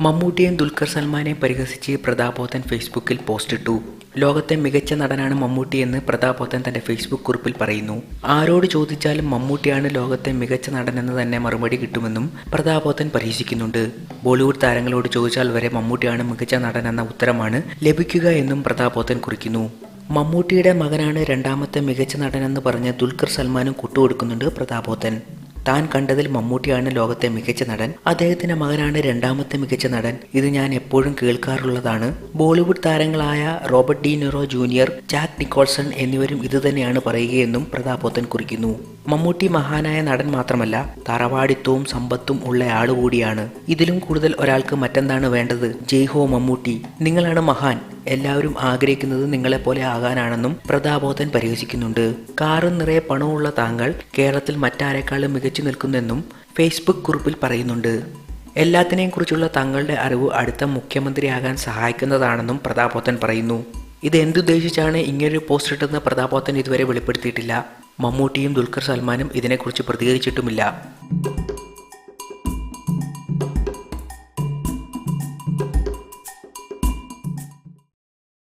മമ്മൂട്ടിയും ദുൽഖർ സൽമാനെയും പരിഹസിച്ച് പ്രതാപോത്തൻ ഫേസ്ബുക്കിൽ പോസ്റ്റ് ഇട്ടു. ലോകത്തെ മികച്ച നടനാണ് മമ്മൂട്ടി എന്ന് പ്രതാപോത്തൻ തന്റെ ഫേസ്ബുക്ക് കുറിപ്പിൽ പറയുന്നു. ആരോട് ചോദിച്ചാലും മമ്മൂട്ടിയാണ് ലോകത്തെ മികച്ച നടനെന്ന് തന്നെ മറുപടി കിട്ടുമെന്നും പ്രതാപോത്തൻ പരിഹസിക്കുന്നുണ്ട്. ബോളിവുഡ് താരങ്ങളോട് ചോദിച്ചാൽ വരെ മമ്മൂട്ടിയാണ് മികച്ച നടൻ എന്ന ഉത്തരമാണ് ലഭിക്കുക എന്നും പ്രതാപോത്തൻ കുറിക്കുന്നു. മമ്മൂട്ടിയുടെ മകനാണ് രണ്ടാമത്തെ മികച്ച നടനെന്ന് പറഞ്ഞ് ദുൽഖർ സൽമാനും കൊട്ടുകൊടുക്കുന്നുണ്ട് പ്രതാപോത്തൻ താൻ കണ്ടതിൽ മമ്മൂട്ടിയാണ് ലോകത്തെ മികച്ച നടൻ. അദ്ദേഹത്തിന്റെ മകനാണ് രണ്ടാമത്തെ മികച്ച നടൻ. ഇത് ഞാൻ എപ്പോഴും കേൾക്കാറുള്ളതാണ്. ബോളിവുഡ് താരങ്ങളായ Robert De Niro junior Jack Nicholson എന്നിവരും ഇതുതന്നെയാണ് പറയുകയെന്നും പ്രതാപോത്തൻ കുറിക്കുന്നു. മമ്മൂട്ടി മഹാനായ നടൻ മാത്രമല്ല തറവാടിത്വവും സമ്പത്തും ഉള്ള ആളുകൂടിയാണ്. ഇതിലും കൂടുതൽ ഒരാൾക്ക് മറ്റെന്താണ് വേണ്ടത്? ജയ് ഹോ മമ്മൂട്ടി. നിങ്ങളാണ് മഹാൻ. എല്ലാവരും ആഗ്രഹിക്കുന്നത് നിങ്ങളെപ്പോലെ ആകാനാണെന്നും പ്രതാപോധൻ പരിഹസിക്കുന്നുണ്ട്. കാറും നിറയെ പണമുള്ള താങ്കൾ കേരളത്തിൽ മറ്റാരെക്കാളും മികച്ചു നിൽക്കുന്നെന്നും ഫേസ്ബുക്ക് കുറിപ്പിൽ പറയുന്നുണ്ട്. എല്ലാത്തിനെയും കുറിച്ചുള്ള തങ്ങളുടെ അറിവ് അടുത്ത മുഖ്യമന്ത്രിയാകാൻ സഹായിക്കുന്നതാണെന്നും പ്രതാപോത്തൻ പറയുന്നു. ഇത് എന്തുദ്ദേശിച്ചാണ് ഇങ്ങനൊരു പോസ്റ്റ് ഇട്ടെന്ന് പ്രതാപോത്തൻ ഇതുവരെ വെളിപ്പെടുത്തിയിട്ടില്ല. മമ്മൂട്ടിയും ദുൽഖർ സൽമാനും ഇതിനെക്കുറിച്ച് പ്രതികരിച്ചിട്ടുമില്ല.